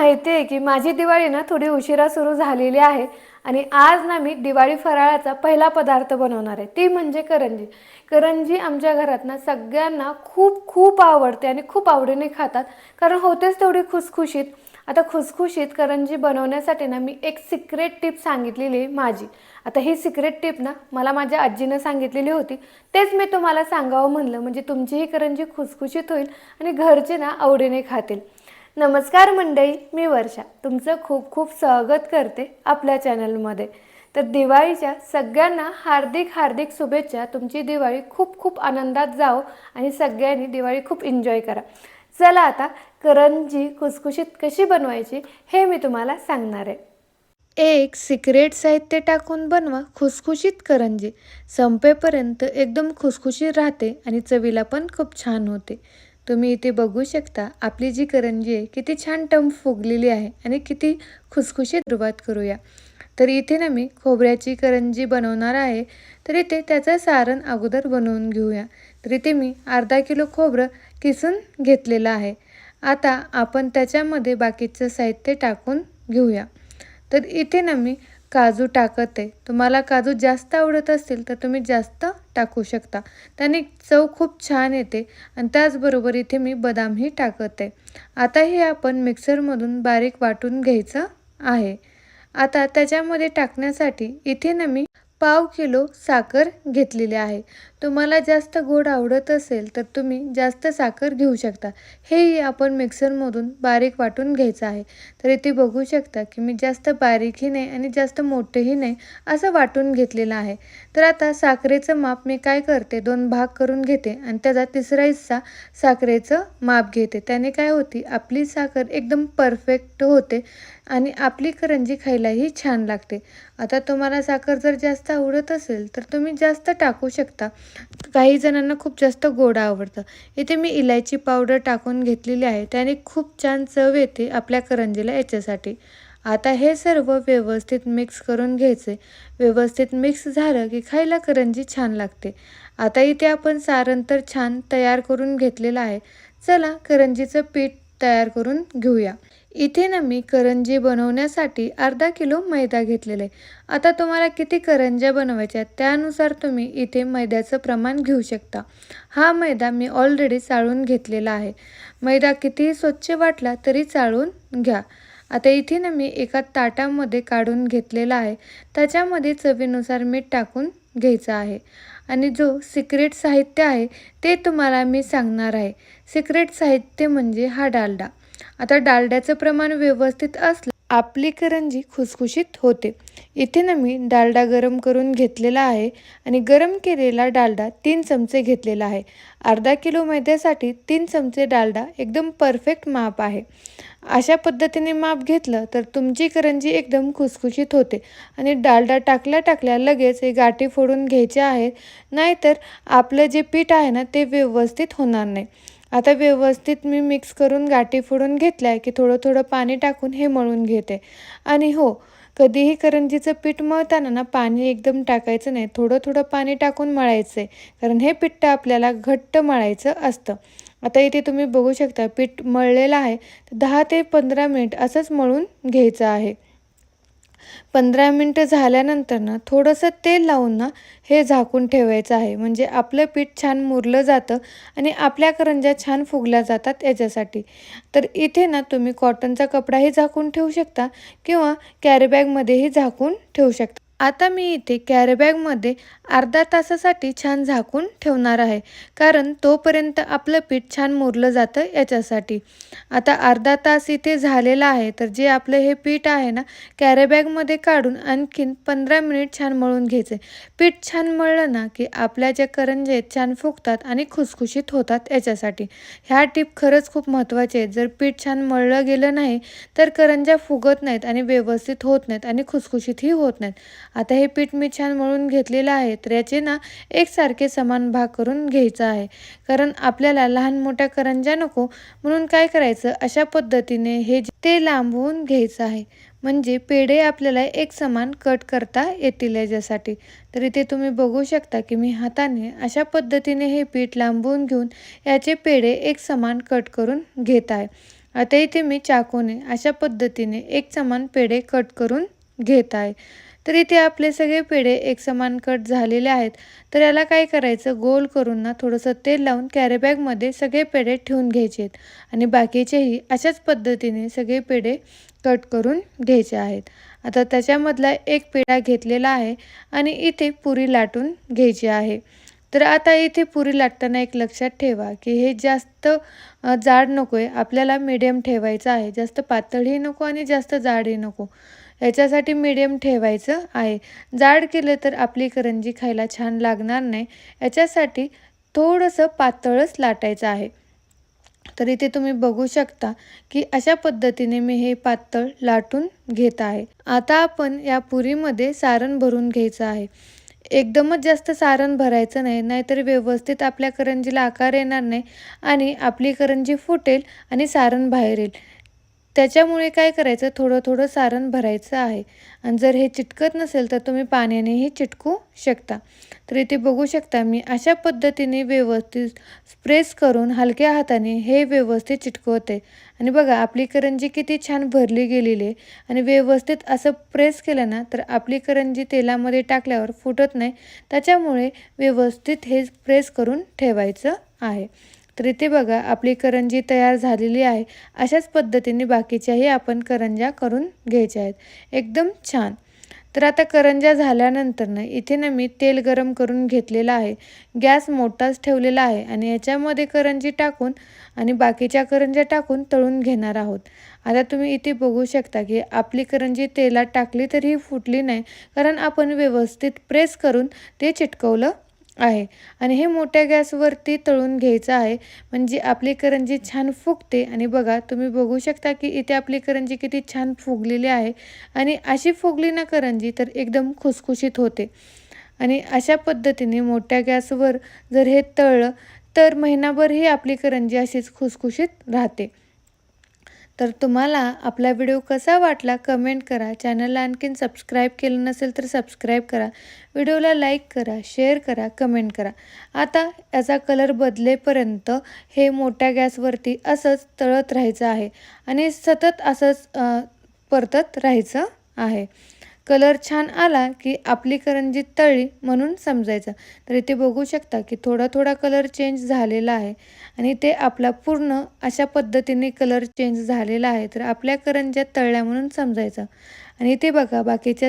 माहिती आहे की माझी दिवाळी ना थोडी उशिरा सुरू झालेली आहे आणि आज ना मी दिवाळी फराळाचा पहिला पदार्थ बनवणार आहे. ती म्हणजे करंजी. करंजी आमच्या घरात ना सगळ्यांना खूप खूप आवडते आणि खूप आवडीने खातात. कारण होतेच तेवढी खुसखुशीत. आता खुसखुशीत करंजी बनवण्यासाठी ना मी एक सिक्रेट टिप सांगितलेली आहे माझी. आता ही सिक्रेट टिप ना मला माझ्या आजीनं सांगितलेली होती. तेच मी तुम्हाला सांगावं म्हणलं. म्हणजे तुमची ही करंजी खुसखुशीत होईल आणि घरचे ना आवडीने खातील. नमस्कार मंडळी मी वर्षा. तुमचं खूप खूप स्वागत करते आपल्या चॅनलमध्ये. तर दिवाळीच्या सगळ्यांना हार्दिक हार्दिक शुभेच्छा. तुमची दिवाळी खूप खूप आनंदात जाओ आणि सगळ्यांनी दिवाळी खूप एन्जॉय करा. चला आता करंजी खुसखुशीत कशी बनवायची हे मी तुम्हाला सांगणार आहे. एक सिक्रेट साहित्य टाकून बनवा खुसखुशीत करंजी. संपेपर्यंत एकदम खुसखुशीत राहते आणि चवीला पण खूप छान होते. तुम्ही इथे बघू शकता आपली जी करंजी आहे किती छान टम फुगलेली आहे आणि किती खुसखुशीत सुरुवात करूया. तर इथे ना मी खोबऱ्याची करंजी बनवणार आहे तर इथे त्याचं सारण अगोदर बनवून घेऊया. तर इथे मी अर्धा किलो खोबरं किसून घेतलेलं आहे. आता आपण त्याच्यामध्ये बाकीचं साहित्य टाकून घेऊया. तर इथे ना मी काजू टाकत. आहे तुम्हाला काजू जास्त आवडत असतील तर तुम्ही जास्त टाकू शकता. त्याने चव खूप छान येते आणि त्याचबरोबर इथे मी बदामही टाकत. आहे आता हे आपण मिक्सरमधून बारीक वाटून घ्यायचं आहे. आता त्याच्यामध्ये टाकण्यासाठी इथे ना मी पाव किलो साखर घेतलेली आहे. तुम्हाला जास्त गोड आवडत असेल तर तुम्ही जास्त साखर घेऊ शकता. हेही आपण मिक्सरमधून बारीक वाटून घ्यायचं आहे. तर इथे बघू शकता की मी जास्त बारीकही नाही आणि जास्त मोठंही नाही असं वाटून घेतलेलं आहे. तर आता साखरेचं माप मी काय करते? दोन भाग करून घेते आणि त्याचा तिसरा हिस्सा साखरेचं माप घेते. त्याने काय होती? आपली साखर एकदम परफेक्ट होते. आणि आपली करंजी खायलाही छान लागते. आता तुम्हाला साखर जर जास्त आवडत असेल तर तुम्ही जास्त टाकू शकता. काही जणांना खूप जास्त गोड आवडतं. इथे मी इलायची पावडर टाकून घेतलेली आहे. त्याने खूप छान चव येते आपल्या करंजीला याच्यासाठी. आता हे सर्व व्यवस्थित मिक्स करून घ्यायचे. व्यवस्थित मिक्स झालं की खायला करंजी छान लागते. आता इथे आपण सारण तर छान तयार करून घेतलेलं आहे. चला करंजीचं पीठ तयार करून घेऊया. इथे ना मी करंजी बनवण्यासाठी अर्धा किलो मैदा घेतलेला आहे. आता तुम्हाला किती करंज्या बनवायच्या त्यानुसार तुम्ही इथे मैद्याचं प्रमाण घेऊ शकता. हा मैदा मी ऑलरेडी चाळून घेतलेला आहे. मैदा कितीही स्वच्छ वाटला तरी चाळून घ्या. आता इथे ना मी एका ताटामध्ये काढून घेतलेला आहे. त्याच्यामध्ये चवीनुसार मीठ टाकून घ्यायचं आहे. आणि जो सिक्रेट साहित्य आहे ते तुम्हाला मी सांगणार आहे. सिक्रेट साहित्य म्हणजे हा डालडा. आता डालड्याचं प्रमाण व्यवस्थित असलं आपली करंजी खुसखुशीत होते. इथे ना मी डालडा गरम करून घेतलेला आहे आणि गरम केलेला डालडा तीन चमचे घेतलेला आहे. अर्धा किलो मैद्यासाठी तीन चमचे डालडा एकदम परफेक्ट माप आहे. अशा पद्धतीने माप घेतलं तर तुमची करंजी एकदम खुसखुशीत होते आणि डालडा टाकल्या टाकल्या लगेच हे गाठी फोडून घ्यायचे आहेत. नाहीतर आपलं जे पीठ आहे ना ते व्यवस्थित होणार नाही. आता व्यवस्थित मी मिक्स करून गाठी फोडून घेतल्या की थोडं थोडं पाणी टाकून हे मळून घेते. आणि हो कधीही करंजीचं पीठ मळताना ना पाणी एकदम टाकायचं नाही. थोडं थोडं पाणी टाकून मळायचं आहे कारण हे पिठ्ठ आपल्याला घट्ट मळायचं असतं. आता इथे तुम्ही बघू शकता पीठ मळलेलं आहे. दहा ते पंधरा मिनिट असंच मळून घ्यायचं आहे. पंधरा मिनटं झाल्यानंतर ना थोडंसं तेल लावून ना हे झाकून ठेवायचं आहे. म्हणजे आपलं पीठ छान मुरलं जातं आणि आपल्या करंज्या छान फुगल्या जातात याच्यासाठी. तर इथे ना तुम्ही कॉटनचा कपडाही झाकून ठेवू शकता किंवा कॅरीबॅगमध्येही झाकून ठेवू शकता. आता मी इथे कॅरीबॅगमध्ये अर्धा तासासाठी छान झाकून ठेवणार आहे. कारण तोपर्यंत आपलं पीठ छान मुरलं जातं याच्यासाठी. आता अर्धा तास इथे झालेला आहे तर जे आपलं हे पीठ आहे ना कॅरीबॅगमध्ये काढून आणखीन पंधरा मिनिट छान मळून घ्यायचे. पीठ छान मळलं ना की आपल्या ज्या करंज्या आहेत छान फुगतात आणि खुसखुशीत होतात याच्यासाठी. ह्या टीप खरंच खूप महत्त्वाचे आहेत जर पीठ छान मळलं गेलं नाही तर करंज्या फुगत नाहीत आणि व्यवस्थित होत नाहीत आणि खुसखुशीतही होत नाहीत. आता हे पीठ मी छान मळून घेतलेलं आहे तर याचे ना एकसारखे समान भाग करून घ्यायचं आहे. कारण आपल्याला लहान मोठ्या करंज्या नको म्हणून काय करायचं? अशा पद्धतीने हे ते लांबवून घ्यायचं आहे. म्हणजे पेढे आपल्याला एक समान कट करता येतील याच्यासाठी. तर इथे तुम्ही बघू शकता की मी हाताने अशा पद्धतीने हे पीठ लांबवून घेऊन याचे पेढे एक समान कट करून घेत आहे. आता इथे मी चाकूने अशा पद्धतीने एक समान पेढे कट करून घेत आहे. तर इथे आपले सगळे पेढे एक समान कट झालेले आहेत. तर याला काय करायचं? गोल करून ना थोडंसं तेल लावून कॅरीबॅगमध्ये सगळे पेढे ठेवून घ्यायचे आहेत. आणि बाकीचेही अशाच पद्धतीने सगळे पेढे कट करून घ्यायचे आहेत. आता त्याच्यामधला एक पेढा घेतलेला आहे आणि इथे पुरी लाटून घ्यायची आहे. तर आता इथे पुरी लाटताना एक लक्षात ठेवा की हे जास्त जाड नको आहे आपल्याला मिडियम ठेवायचं आहे. जास्त पातळही नको आणि जास्त जाडही नको. याच्यासाठी मिडियम ठेवायचं आहे. जाड केलं तर आपली करंजी खायला छान लागणार नाही. याच्यासाठी थोडंसं पातळच लाटायचं आहे. तर इथे तुम्ही बघू शकता की अशा पद्धतीने मी हे पातळ लाटून घेत आहे. आता आपण या पुरीमध्ये सारण भरून घ्यायचं आहे. एकदमच जास्त सारण भरायचं नाही नाहीतर व्यवस्थित आपल्या करंजीला आकार येणार नाही आणि आपली करंजी फुटेल आणि सारण बाहेर येईल. त्याच्यामुळे काय करायचं? थोडं थोडं सारण भरायचं आहे. आणि जर हे चिटकत नसेल तर तुम्ही पाण्यानेही चिटकू शकता. तर इथे बघू शकता मी अशा पद्धतीने व्यवस्थित प्रेस करून हलक्या हाताने हे व्यवस्थित चिटकवते. आणि बघा आपली करंजी किती छान भरली गेलेली आहे. आणि व्यवस्थित असं प्रेस केलं ना तर आपली करंजी तेलामध्ये टाकल्यावर फुटत नाही. त्याच्यामुळे व्यवस्थित हे प्रेस करून ठेवायचं आहे. तर इथे बघा आपली करंजी तयार झालेली आहे. अशाच पद्धतीने बाकीच्याही आपण करंज्या करून घ्यायच्या आहेत. एकदम छान. तर आता करंज्या झाल्यानंतर ना इथे ना मी तेल गरम करून घेतलेलं आहे. गॅस मोठाच ठेवलेला आहे आणि याच्यामध्ये करंजी टाकून आणि बाकीच्या करंज्या टाकून तळून घेणार आहोत. आता तुम्ही इथे बघू शकता की आपली करंजी तेलात टाकली तरी फुटली नाही कारण आपण व्यवस्थित प्रेस करून ते चिटकवलं आहे. आणि हे मोठ्या गॅसवरती तळून घ्यायचं आहे. म्हणजे आपली करंजी छान फुगते. आणि बघा तुम्ही बघू शकता की इथे आपली करंजी किती छान फुगलेली आहे. आणि अशी फुगली ना करंजी तर एकदम खुसखुशीत होते. आणि अशा पद्धतीने मोठ्या गॅसवर जर हे तळलं तर महिनाभर ही आपली करंजी अशीच खुसखुशीत राहते. तर तुम्हाला आपला व्हिडिओ कसा वाटला कमेंट करा. चॅनलला आणखीन सबस्क्राईब केलं नसेल तर सबस्क्राईब करा. व्हिडिओला लाईक करा शेअर करा कमेंट करा. आता याचा कलर बदलेपर्यंत हे मोठ्या गॅसवरती असंच तळत राहायचं आहे. आणि सतत असंच परतत राहायचं आहे. कलर छान आला की आपली करंजी तळली म्हणून समजायचं. तर इथे बघू शकता की थोडा थोडा कलर चेंज झालेला आहे. आणि ते आपला पूर्ण अशा पद्धतीने कलर चेंज झालेला आहे. तर आपल्या करंज्या तळल्या म्हणून समजायचं. आणि इथे बघा बाकीच्या